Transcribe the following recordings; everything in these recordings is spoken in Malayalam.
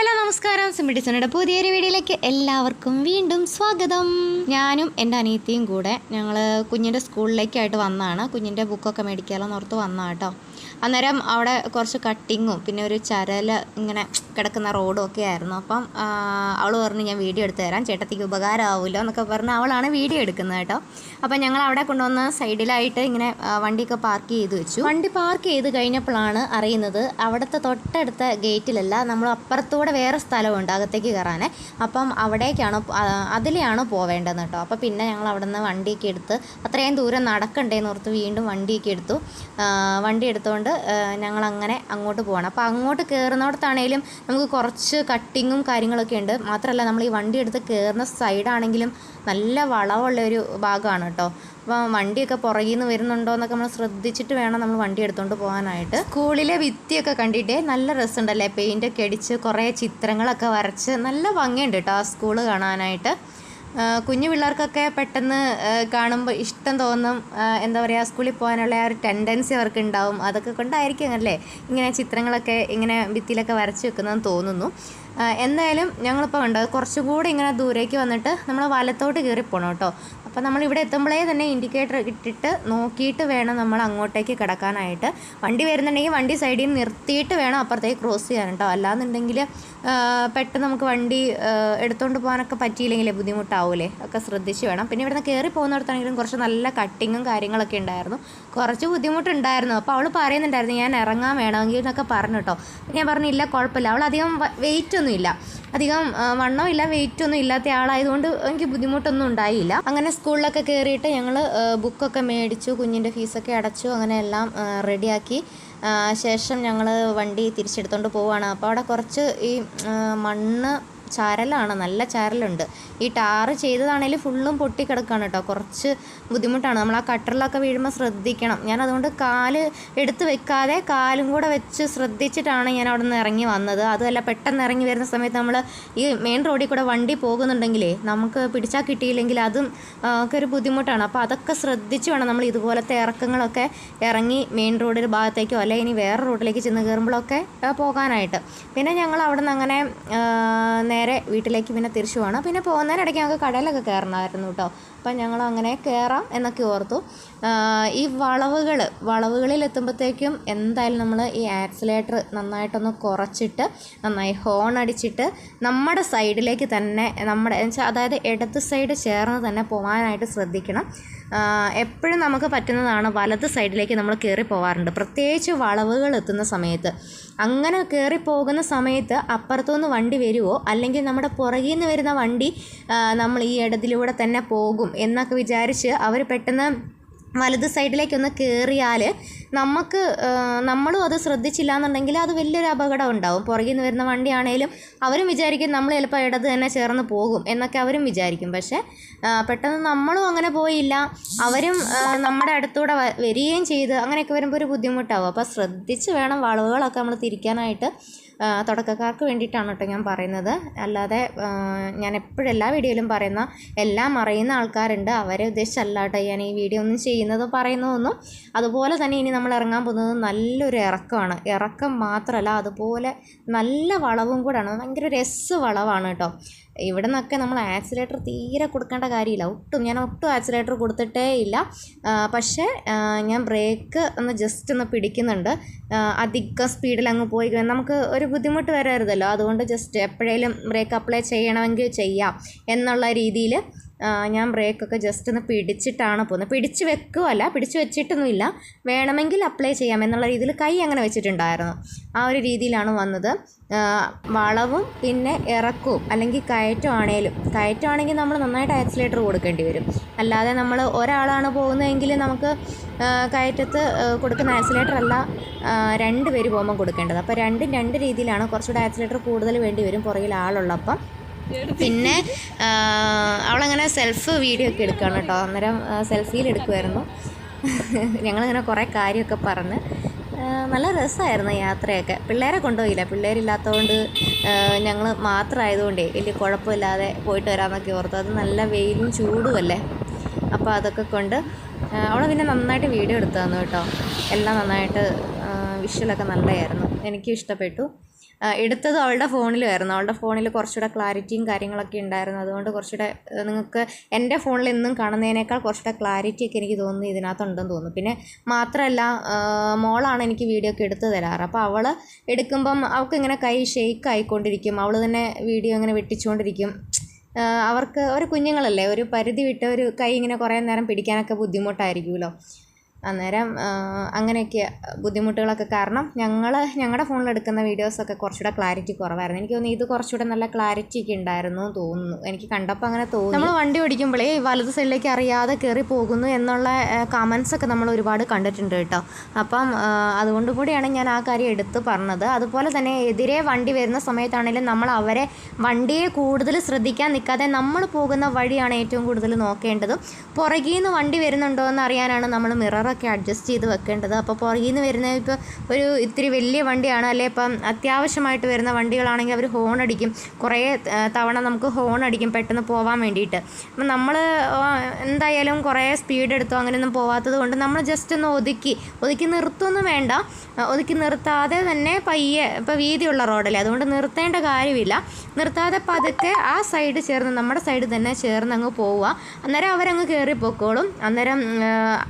ഹലോ നമസ്കാരം. സിമിഡിസണയുടെ പുതിയൊരു വീഡിയോയിലേക്ക് എല്ലാവർക്കും വീണ്ടും സ്വാഗതം. ഞാനും എന്റെ അനിയത്തിയും കൂടെ ഞങ്ങൾ കുഞ്ഞിന്റെ സ്കൂളിലേക്കായിട്ട് വന്നതാണ്. കുഞ്ഞിന്റെ ബുക്കൊക്കെ മേടിക്കാമെന്ന് ഓർത്ത് വന്നതാണ് കേട്ടോ അന്നേരം അവിടെ കുറച്ച് കട്ടിങ്ങും പിന്നെ ഒരു ചരൽ ഇങ്ങനെ കിടക്കുന്ന റോഡും ഒക്കെ ആയിരുന്നു. അപ്പം അവൾ പറഞ്ഞു ഞാൻ വീഡിയോ എടുത്ത് തരാം. ചേട്ടത്തിക്ക് ഉപകാരമാവുമല്ലോ എന്നൊക്കെ പറഞ്ഞ് അവളാണ് വീഡിയോ എടുക്കുന്നത് കേട്ടോ. അപ്പം ഞങ്ങൾ അവിടെ കൊണ്ടുവന്ന് സൈഡിലായിട്ട് ഇങ്ങനെ വണ്ടിയൊക്കെ പാർക്ക് ചെയ്ത് വെച്ചു. വണ്ടി പാർക്ക് ചെയ്ത് കഴിഞ്ഞപ്പോഴാണ് അറിയുന്നത് അവിടുത്തെ തൊട്ടടുത്ത ഗേറ്റിലല്ല നമ്മൾ അപ്പുറത്തൂടെ വേറെ സ്ഥലമുണ്ട് അകത്തേക്ക് കയറാൻ അപ്പം അവിടേക്കാണ് അതിലെയാണ് പോവേണ്ടത് കേട്ടോ. അപ്പോൾ പിന്നെ ഞങ്ങൾ അവിടെ നിന്ന് വണ്ടിയൊക്കെ എടുത്ത് അത്രയും ദൂരം നടക്കണ്ടേന്ന് ഓർത്ത് വീണ്ടും വണ്ടിയൊക്കെ എടുത്തു. വണ്ടി എടുത്തുകൊണ്ട് ഞങ്ങൾ അങ്ങനെ അങ്ങോട്ട് പോകണം അപ്പോൾ അങ്ങോട്ട് കയറുന്നിടത്താണേലും നമുക്ക് കുറച്ച് കട്ടിങ്ങും കാര്യങ്ങളൊക്കെ ഉണ്ട്. മാത്രമല്ല നമ്മൾ ഈ വണ്ടി എടുത്ത് കയറുന്ന സൈഡാണെങ്കിലും നല്ല വളവുള്ള ഒരു ഭാഗമാണ് കേട്ടോ. അപ്പം വണ്ടിയൊക്കെ പുറകിൽ നിന്ന് വരുന്നുണ്ടോ എന്നൊക്കെ നമ്മൾ ശ്രദ്ധിച്ചിട്ട് വേണം നമ്മൾ വണ്ടി എടുത്തുകൊണ്ട് പോകാനായിട്ട് സ്കൂളിലെ ഭിത്തിയൊക്കെ കണ്ടിട്ട് നല്ല രസമുണ്ടല്ലേ? പെയിന്റൊക്കെ അടിച്ച് കുറേ ചിത്രങ്ങളൊക്കെ വരച്ച് നല്ല ഭംഗിയുണ്ട് കേട്ടോ ആ സ്കൂൾ കാണാനായിട്ട്. കുഞ്ഞു പിള്ളേർക്കൊക്കെ പെട്ടെന്ന് കാണുമ്പോൾ ഇഷ്ടം തോന്നും എന്താ പറയുക സ്കൂളിൽ പോകാനുള്ള ആ ഒരു ടെൻഡൻസി അവർക്ക് ഉണ്ടാവും അതൊക്കെ കൊണ്ടായിരിക്കും അല്ലേ ഇങ്ങനെ ചിത്രങ്ങളൊക്കെ ഇങ്ങനെ ഭിത്തിയിലൊക്കെ വരച്ച് വെക്കുന്നതെന്ന് തോന്നുന്നു. എന്തായാലും ഞങ്ങളിപ്പോൾ ഉണ്ട് കുറച്ചുകൂടി ഇങ്ങനെ ദൂരേക്ക് വന്നിട്ട് നമ്മൾ വലത്തോട്ട് കയറി പോകണം കേട്ടോ. അപ്പോൾ നമ്മൾ ഇവിടെ എത്തുമ്പോഴേ തന്നെ ഇൻഡിക്കേറ്റർ ഇട്ടിട്ട് നോക്കിയിട്ട് വേണം നമ്മൾ അങ്ങോട്ടേക്ക് കിടക്കാനായിട്ട്. വണ്ടി വരുന്നുണ്ടെങ്കിൽ വണ്ടി സൈഡിൽ നിർത്തിയിട്ട് വേണം അപ്പുറത്തേക്ക് ക്രോസ് ചെയ്യാൻ കേട്ടോ. അല്ലാന്നുണ്ടെങ്കിൽ പെട്ടെന്ന് നമുക്ക് വണ്ടി എടുത്തുകൊണ്ട് പോകാനൊക്കെ പറ്റിയില്ലെങ്കിലേ ബുദ്ധിമുട്ടാവൂലേ. ഒക്കെ ശ്രദ്ധിച്ച് വേണം. പിന്നെ ഇവിടുന്ന് കയറി പോകുന്നിടത്താണെങ്കിലും കുറച്ച് നല്ല കട്ടിങ്ങും കാര്യങ്ങളൊക്കെ ഉണ്ടായിരുന്നു. കുറച്ച് ബുദ്ധിമുട്ടുണ്ടായിരുന്നു. അപ്പോൾ അവൾ പറയുന്നുണ്ടായിരുന്നു ഞാൻ ഇറങ്ങാൻ വേണമെങ്കിൽ എന്നൊക്കെ പറഞ്ഞു കേട്ടോ. ഞാൻ പറഞ്ഞില്ല കുഴപ്പമില്ല. അവൾ അധികം വെയിറ്റ് ഒന്നും ഇല്ല അധികം വണ്ണമില്ല വെയിറ്റ് ഒന്നും ഇല്ലാത്ത ആളായതുകൊണ്ട് എനിക്ക് ബുദ്ധിമുട്ടൊന്നും ഉണ്ടായില്ല. അങ്ങനെ സ്കൂളിലൊക്കെ കയറിയിട്ട് ഞങ്ങൾ ബുക്കൊക്കെ മേടിച്ചു കുഞ്ഞിന്റെ ഫീസൊക്കെ അടച്ചു അങ്ങനെ എല്ലാം റെഡിയാക്കി. ശേഷം ഞങ്ങൾ വണ്ടി തിരിച്ചെടുത്തോണ്ട് പോവുകയാണ് അപ്പോൾ അവിടെ കുറച്ച് ഈ മണ്ണ് ചാരലാണ് നല്ല ചാരലുണ്ട്. ഈ ടാറ് ചെയ്തതാണെങ്കിൽ ഫുള്ളും പൊട്ടിക്കിടക്കാണ് കേട്ടോ കുറച്ച് ബുദ്ധിമുട്ടാണ്. നമ്മൾ ആ കട്ടറിലൊക്കെ വീഴുമ്പോൾ ശ്രദ്ധിക്കണം. ഞാൻ അതുകൊണ്ട് കാൽ എടുത്ത് വെക്കാതെ കാലും കൂടെ വെച്ച് ശ്രദ്ധിച്ചിട്ടാണ് ഞാൻ അവിടെ നിന്ന് ഇറങ്ങി വന്നത്. അതുമല്ല പെട്ടെന്ന് ഇറങ്ങി വരുന്ന സമയത്ത് നമ്മൾ ഈ മെയിൻ റോഡിൽ കൂടെ വണ്ടി പോകുന്നുണ്ടെങ്കിലേ നമുക്ക് പിടിച്ചാൽ കിട്ടിയില്ലെങ്കിൽ അതും ഒക്കെ ഒരു ബുദ്ധിമുട്ടാണ്. അപ്പോൾ അതൊക്കെ ശ്രദ്ധിച്ച് വേണം നമ്മൾ ഇതുപോലത്തെ ഇറക്കങ്ങളൊക്കെ ഇറങ്ങി മെയിൻ റോഡിൽ ഭാഗത്തേക്കോ അല്ലെങ്കിൽ ഇനി വേറെ റോഡിലേക്ക് ചെന്ന് കയറുമ്പോഴൊക്കെ പോകാനായിട്ട്. പിന്നെ ഞങ്ങൾ അവിടെ നിന്ന് അങ്ങനെ നേരെ വീട്ടിലേക്ക് പിന്നെ തിരിച്ചു പോകണം പിന്നെ പോകുന്നതിനിടയ്ക്ക് ഞങ്ങൾക്ക് കടയിലൊക്കെ കയറണമായിരുന്നു കേട്ടോ. അപ്പം ഞങ്ങൾ അങ്ങനെ കയറാം എന്നൊക്കെ ഓർത്തു. ഈ വളവുകൾ വളവുകളിൽ എത്തുമ്പോഴത്തേക്കും എന്തായാലും നമ്മൾ ഈ ആക്സിലേറ്റർ നന്നായിട്ടൊന്ന് കുറച്ചിട്ട് നന്നായി ഹോൺ അടിച്ചിട്ട് നമ്മുടെ സൈഡിലേക്ക് തന്നെ നമ്മുടെ അതായത് ഇടത് സൈഡ് ചേർന്ന് തന്നെ പോകാനായിട്ട് ശ്രദ്ധിക്കണം. എപ്പോഴും നമുക്ക് പറ്റുന്നതാണ് വലത് സൈഡിലേക്ക് നമ്മൾ കയറി പോകാറുണ്ട് പ്രത്യേകിച്ച് വളവുകൾ എത്തുന്ന സമയത്ത്. അങ്ങനെ കയറി പോകുന്ന സമയത്ത് അപ്പുറത്തുനിന്ന് വണ്ടി വരുമോ അല്ലെങ്കിൽ നമ്മുടെ പുറകിൽ നിന്ന് വരുന്ന വണ്ടി നമ്മൾ ഈ ഇടത്തിലൂടെ തന്നെ പോകും എന്നൊക്കെ വിചാരിച്ച് അവർ പെട്ടെന്ന് വലത് സൈഡിലേക്കൊന്ന് കയറിയാൽ നമുക്ക് നമ്മളും അത് ശ്രദ്ധിച്ചില്ല എന്നുണ്ടെങ്കിൽ അത് വലിയൊരു അപകടം ഉണ്ടാവും പുറകിൽ നിന്ന് വരുന്ന വണ്ടിയാണേലും അവരും വിചാരിക്കും നമ്മൾ ചിലപ്പോൾ ഇടത് തന്നെ ചേർന്ന് പോകും എന്നൊക്കെ അവരും വിചാരിക്കും. പക്ഷേ പെട്ടെന്ന് നമ്മളും അങ്ങനെ പോയില്ല. അവരും നമ്മുടെ അടുത്തൂടെ വരികയും ചെയ്ത് അങ്ങനെയൊക്കെ വരുമ്പോൾ ഒരു ബുദ്ധിമുട്ടാവും. അപ്പോൾ ശ്രദ്ധിച്ച് വേണം വളവുകളൊക്കെ നമ്മൾ തിരിക്കാനായിട്ട് തുടക്കക്കാർക്ക് വേണ്ടിയിട്ടാണ് കേട്ടോ ഞാൻ പറയുന്നത്. അല്ലാതെ ഞാൻ എപ്പോഴും എല്ലാ വീഡിയോയിലും പറയുന്ന എല്ലാം അറിയുന്ന ആൾക്കാരുണ്ട്. അവരെ ഉദ്ദേശിച്ചല്ല കേട്ടോ ഞാൻ ഈ വീഡിയോ ഒന്നും ചെയ്യുന്നത് പറയുന്നതൊന്നും. അതുപോലെ തന്നെ ഇനി നമ്മൾ ഇറങ്ങാൻ പോകുന്നത് നല്ലൊരു ഇറക്കമാണ്. ഇറക്കം മാത്രമല്ല അതുപോലെ നല്ല വളവും കൂടാണ്. ഭയങ്കര രസ വളവാണ് കേട്ടോ. ഇവിടെ നിന്നൊക്കെ നമ്മൾ ആക്സിലേറ്റർ തീരെ കൊടുക്കേണ്ട കാര്യമില്ല. ഒട്ടും ഞാൻ ഒട്ടും ആക്സിലേറ്റർ കൊടുത്തിട്ടേ ഇല്ല. പക്ഷേ ഞാൻ ബ്രേക്ക് ഒന്ന് ജസ്റ്റ് ഒന്ന് പിടിക്കുന്നുണ്ട്. അധികം സ്പീഡിൽ അങ്ങ് പോയി നമുക്ക് ഒരു ബുദ്ധിമുട്ട് വരരുതല്ലോ അതുകൊണ്ട് ജസ്റ്റ് എപ്പോഴേലും ബ്രേക്ക് അപ്ലൈ ചെയ്യണമെങ്കിൽ ചെയ്യാം എന്നുള്ള രീതിയിൽ ഞാൻ ബ്രേക്കൊക്കെ ജസ്റ്റ് ഒന്ന് പിടിച്ചിട്ടാണ് പോകുന്നത്. പിടിച്ച് വെക്കുകയല്ല പിടിച്ച് വെച്ചിട്ടൊന്നുമില്ല. വേണമെങ്കിൽ അപ്ലൈ ചെയ്യാം എന്നുള്ള രീതിയിൽ കൈ അങ്ങനെ വെച്ചിട്ടുണ്ടായിരുന്നു. ആ ഒരു രീതിയിലാണ് വന്നത്. വളവും പിന്നെ ഇറക്കവും അല്ലെങ്കിൽ കയറ്റമാണേലും കയറ്റമാണെങ്കിൽ നമ്മൾ നന്നായിട്ട് ആക്സിലേറ്റർ കൊടുക്കേണ്ടി വരും. അല്ലാതെ നമ്മൾ ഒരാളാണ് പോകുന്നതെങ്കിൽ നമുക്ക് കയറ്റത്ത് കൊടുക്കുന്ന ആക്സിലേറ്റർ അല്ല രണ്ട് പേര് പോകുമ്പോൾ കൊടുക്കേണ്ടത്. അപ്പോൾ രണ്ടും രണ്ട് രീതിയിലാണ് കുറച്ചുകൂടെ ആക്സിലേറ്റർ കൂടുതൽ വേണ്ടി വരും പുറകിൽ ആളുള്ളപ്പം. പിന്നെ സെൽഫ് വീഡിയോ ഒക്കെ എടുക്കുകയാണ് കേട്ടോ. അന്നേരം സെൽഫിയിൽ എടുക്കുമായിരുന്നു ഞങ്ങളിങ്ങനെ കുറേ കാര്യമൊക്കെ പറഞ്ഞ് നല്ല രസമായിരുന്നു യാത്രയൊക്കെ. പിള്ളേരെ കൊണ്ടുപോയില്ല. പിള്ളേരില്ലാത്തതുകൊണ്ട് ഞങ്ങൾ മാത്രമായതുകൊണ്ടേ വലിയ കുഴപ്പമില്ലാതെ പോയിട്ട് വരാമെന്നൊക്കെ ഓർത്തു. അത് നല്ല വെയിലും ചൂടുമല്ലേ അപ്പോൾ അതൊക്കെ കൊണ്ട് അവൾ പിന്നെ നന്നായിട്ട് വീഡിയോ എടുത്തു തന്നു കേട്ടോ. എല്ലാം നന്നായിട്ട് വിഷ്വലൊക്കെ നല്ലതായിരുന്നു. എനിക്കും ഇഷ്ടപ്പെട്ടു. എടുത്തത് അവളുടെ ഫോണിലായിരുന്നു അവളുടെ ഫോണിൽ കുറച്ചുകൂടെ ക്ലാരിറ്റിയും കാര്യങ്ങളൊക്കെ ഉണ്ടായിരുന്നു. അതുകൊണ്ട് കുറച്ചുകൂടെ നിങ്ങൾക്ക് എന്റെ ഫോണിൽ എന്നും കാണുന്നതിനേക്കാൾ കുറച്ചുകൂടെ ക്ലാരിറ്റി ഒക്കെ എനിക്ക് തോന്നുന്നു ഇതിനകത്തുണ്ടെന്ന് തോന്നുന്നു. പിന്നെ മാത്രമല്ല മോളാണ് എനിക്ക് വീഡിയോ ഒക്കെ എടുത്തു തരാറ്. അപ്പോൾ അവൾ എടുക്കുമ്പം അവൾക്ക് ഇങ്ങനെ കൈ ഷെയ്ക്ക് ആയിക്കൊണ്ടിരിക്കും. അവൾ തന്നെ വീഡിയോ ഇങ്ങനെ വെട്ടിച്ചുകൊണ്ടിരിക്കും. അവർക്ക് ഒരു കുഞ്ഞുങ്ങളല്ലേ? ഒരു പരിധി വിട്ട ഒരു കൈ ഇങ്ങനെ കുറേ നേരം പിടിക്കാനൊക്കെ ബുദ്ധിമുട്ടായിരിക്കുമല്ലോ. അന്നേരം അങ്ങനെയൊക്കെ ബുദ്ധിമുട്ടുകളൊക്കെ കാരണം ഞങ്ങൾ ഞങ്ങളുടെ ഫോണിൽ എടുക്കുന്ന വീഡിയോസൊക്കെ കുറച്ചുകൂടെ ക്ലാരിറ്റി കുറവായിരുന്നു. എനിക്ക് തോന്നുന്നു ഇത് കുറച്ചുകൂടെ നല്ല ക്ലാരിറ്റി ഒക്കെ ഉണ്ടായിരുന്നു എന്ന് തോന്നുന്നു. എനിക്ക് കണ്ടപ്പോൾ അങ്ങനെ തോന്നുന്നു നമ്മൾ വണ്ടി ഓടിക്കുമ്പോഴേ വലത് സൈഡിലേക്ക് അറിയാതെ കയറി പോകുന്നു എന്നുള്ള കമൻസ് ഒക്കെ നമ്മൾ ഒരുപാട് കണ്ടിട്ടുണ്ട് കേട്ടോ. അപ്പം അതുകൊണ്ട് കൂടിയാണ് ഞാൻ ആ കാര്യം എടുത്ത് പറഞ്ഞത്. അതുപോലെ തന്നെ എതിരെ വണ്ടി വരുന്ന സമയത്താണെങ്കിലും നമ്മൾ അവരെ വണ്ടിയെ കൂടുതൽ ശ്രദ്ധിക്കാൻ നിൽക്കാതെ നമ്മൾ പോകുന്ന വഴിയാണ് ഏറ്റവും കൂടുതൽ നോക്കേണ്ടത്. പുറകിൽ നിന്ന് വണ്ടി വരുന്നുണ്ടോ എന്ന് അറിയാനാണ് നമ്മൾ മിററൊക്കെ അഡ്ജസ്റ്റ് ചെയ്ത് വെക്കേണ്ടത്. അപ്പോൾ പുറകിൽ നിന്ന് വരുന്ന ഇപ്പോൾ ഒരു ഇത്തിരി വലിയ വണ്ടിയാണ്. അല്ലെ ഇപ്പം അത്യാവശ്യമായിട്ട് വരുന്ന വണ്ടികളാണെങ്കിൽ അവർ ഹോൺ അടിക്കും. കുറേ തവണ നമുക്ക് ഹോൺ അടിക്കും പെട്ടെന്ന് പോകാൻ വേണ്ടിയിട്ട്. അപ്പം നമ്മൾ എന്തായാലും കുറേ സ്പീഡ് എടുത്തോ അങ്ങനെയൊന്നും പോവാത്തത് കൊണ്ട് നമ്മൾ ജസ്റ്റ് ഒന്ന് ഒതുക്കി. ഒതുക്കി നിർത്തുമൊന്നും വേണ്ട. ഒതുക്കി നിർത്താതെ തന്നെ പയ്യെ ഇപ്പോൾ വീതിയുള്ള റോഡല്ലേ അതുകൊണ്ട് നിർത്തേണ്ട കാര്യമില്ല. നിർത്താതെ പതുക്കെ ആ സൈഡ് ചേർന്ന് നമ്മുടെ സൈഡ് തന്നെ ചേർന്ന് അങ്ങ് പോവുക. അന്നേരം അവരങ്ങ് കയറി പൊക്കോളും അന്നേരം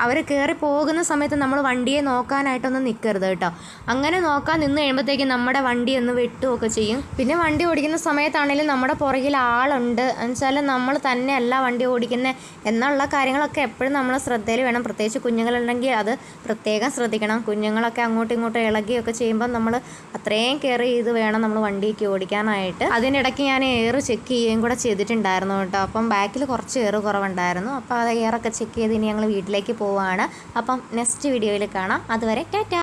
അവർ കയറി പോകുന്ന സമയത്ത് നമ്മൾ വണ്ടിയെ നോക്കാനായിട്ടൊന്നും നിൽക്കരുത് കേട്ടോ. അങ്ങനെ നോക്കാൻ നിന്ന് കഴിയുമ്പോഴത്തേക്കും നമ്മുടെ വണ്ടി ഒന്ന് വെട്ടുകയൊക്കെ ചെയ്യും. പിന്നെ വണ്ടി ഓടിക്കുന്ന സമയത്താണെങ്കിലും നമ്മുടെ പുറകിൽ ആളുണ്ട്. എന്നുവെച്ചാൽ നമ്മൾ തന്നെയല്ല വണ്ടി ഓടിക്കുന്നത് എന്നുള്ള കാര്യങ്ങളൊക്കെ എപ്പോഴും നമ്മൾ ശ്രദ്ധയിൽ വേണം. പ്രത്യേകിച്ച് കുഞ്ഞുങ്ങളുണ്ടെങ്കിൽ അത് പ്രത്യേകം ശ്രദ്ധിക്കണം. കുഞ്ഞുങ്ങളൊക്കെ അങ്ങോട്ടും ഇങ്ങോട്ടും ഇളകിയൊക്കെ ചെയ്യുമ്പോൾ നമ്മൾ അത്രയും കെയർ ചെയ്ത് വേണം നമ്മൾ വണ്ടിക്ക് ഓടിക്കാനായിട്ട്. അതിനിടയ്ക്ക് ഞാൻ എയർ ചെക്ക് ചെയ്യുകയും കൂടെ ചെയ്തിട്ടുണ്ടായിരുന്നു കേട്ടോ. അപ്പം ബാക്കിൽ കുറച്ച് എയർ കുറവുണ്ടായിരുന്നു. അപ്പോൾ അത് എയറൊക്കെ ചെക്ക് ചെയ്ത് ഇനി ഞങ്ങൾ വീട്ടിലേക്ക് പോവുകയാണ്. അപ്പം നെക്സ്റ്റ് വീഡിയോയിൽ കാണാം. അതുവരെ ടാറ്റ.